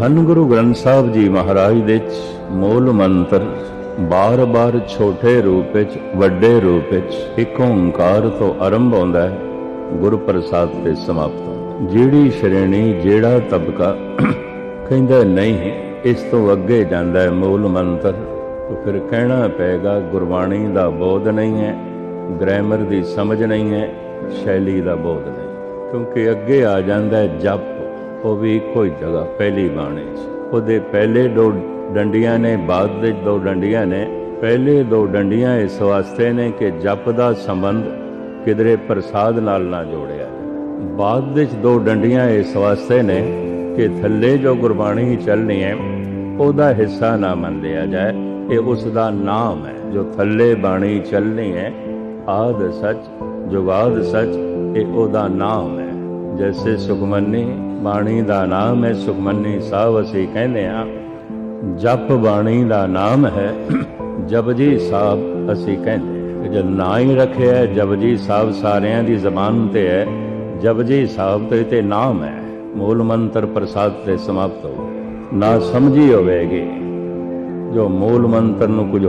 ਧੰਨ ਗੁਰੂ ਗ੍ਰੰਥ ਸਾਹਿਬ ਜੀ ਮਹਾਰਾਜ ਦੇ ਚ ਮੂਲ ਮੰਤਰ ਬਾਰ-ਬਾਰ ਛੋਟੇ ਰੂਪ ਵਿੱਚ, ਵੱਡੇ ਰੂਪ ਵਿੱਚ ਇੱਕ ਓੰਕਾਰ ਤੋਂ ਆਰੰਭ ਹੁੰਦਾ ਹੈ ਗੁਰੂ ਪ੍ਰਸਾਦ ਤੇ ਸਮਾਪਤ ਜਿਹੜੀ ਸ਼੍ਰੇਣੀ, ਜਿਹੜਾ ਤਬਕਾ ਕਹਿੰਦਾ ਨਹੀਂ, ਇਸ ਤੋਂ ਅੱਗੇ ਜਾਂਦਾ ਹੈ ਮੂਲ ਮੰਤਰ। ਤਾਂ ਫਿਰ ਕਹਿਣਾ ਪਏਗਾ, ਗੁਰਬਾਣੀ ਦਾ ਬੋਧ ਨਹੀਂ ਹੈ, ਗ੍ਰਾਮਰ ਦੀ ਸਮਝ ਨਹੀਂ ਹੈ, ਸ਼ੈਲੀ ਦਾ ਬੋਧ ਨਹੀਂ। ਕਿਉਂਕਿ ਅੱਗੇ ਆ ਜਾਂਦਾ ਹੈ ਜਪ ਉਹ ਵੀ ਇੱਕੋ ਹੀ ਜਗ੍ਹਾ, ਪਹਿਲੀ ਬਾਣੀ 'ਚ। ਉਹਦੇ ਪਹਿਲੇ ਦੋ ਡੰਡੀਆਂ ਨੇ, ਬਾਅਦ ਦੇ ਦੋ ਡੰਡੀਆਂ ਨੇ। ਪਹਿਲੇ ਦੋ ਡੰਡੀਆਂ ਇਸ ਵਾਸਤੇ ਨੇ ਕਿ ਜਪ ਦਾ ਸੰਬੰਧ ਕਿਧਰੇ ਪ੍ਰਸਾਦ ਨਾਲ ਨਾ ਜੋੜਿਆ ਜਾਵੇ। ਬਾਅਦ ਵਿੱਚ ਦੋ ਡੰਡੀਆਂ ਇਸ ਵਾਸਤੇ ਨੇ ਕਿ ਥੱਲੇ ਜੋ ਗੁਰਬਾਣੀ ਚੱਲਣੀ ਹੈ, ਉਹਦਾ ਹਿੱਸਾ ਨਾ ਮੰਨ ਲਿਆ ਜਾਏ। ਇਹ ਉਸ ਦਾ ਨਾਮ ਹੈ, ਜੋ ਥੱਲੇ ਬਾਣੀ ਚੱਲਣੀ ਹੈ। ਆਦ ਸੱਚ, ਜੁਗਾਦ ਸੱਚ, ਇਹ ਉਹਦਾ ਨਾਮ ਹੈ। ਜੈਸੇ ਸੁਖਮਨੀ ਬਾਣੀ ਦਾ ਨਾਮ ਹੈ ਸੁਖਮਨੀ ਸਾਹਿਬ ਅਸੀਂ ਕਹਿੰਦੇ ਆ ਜਪ ਬਾਣੀ ਦਾ ਨਾਮ ਹੈ ਜਪਜੀ ਸਾਹਿਬ ਅਸੀਂ ਕਹਿੰਦੇ ਹਾਂ। ਜਦ ਨਾਂ ਹੀ ਰੱਖਿਆ ਹੈ, ਜਪਜੀ ਸਾਹਿਬ ਸਾਰਿਆਂ ਦੀ ਜ਼ਬਾਨ ਤੇ ਹੈ ਜਪਜੀ ਸਾਹਿਬ ਤੇ ਤੇ ਨਾਮ ਹੈ ਮੂਲ ਮੰਤਰ ਪ੍ਰਸਾਦ ਤੇ ਸਮਾਪਤ ਹੋ ਨਾ ਸਮਝੀ ਹੋਵੇਗੀ ਜੋ ਮੂਲ ਮੰਤਰ ਨੂੰ ਕੁਝ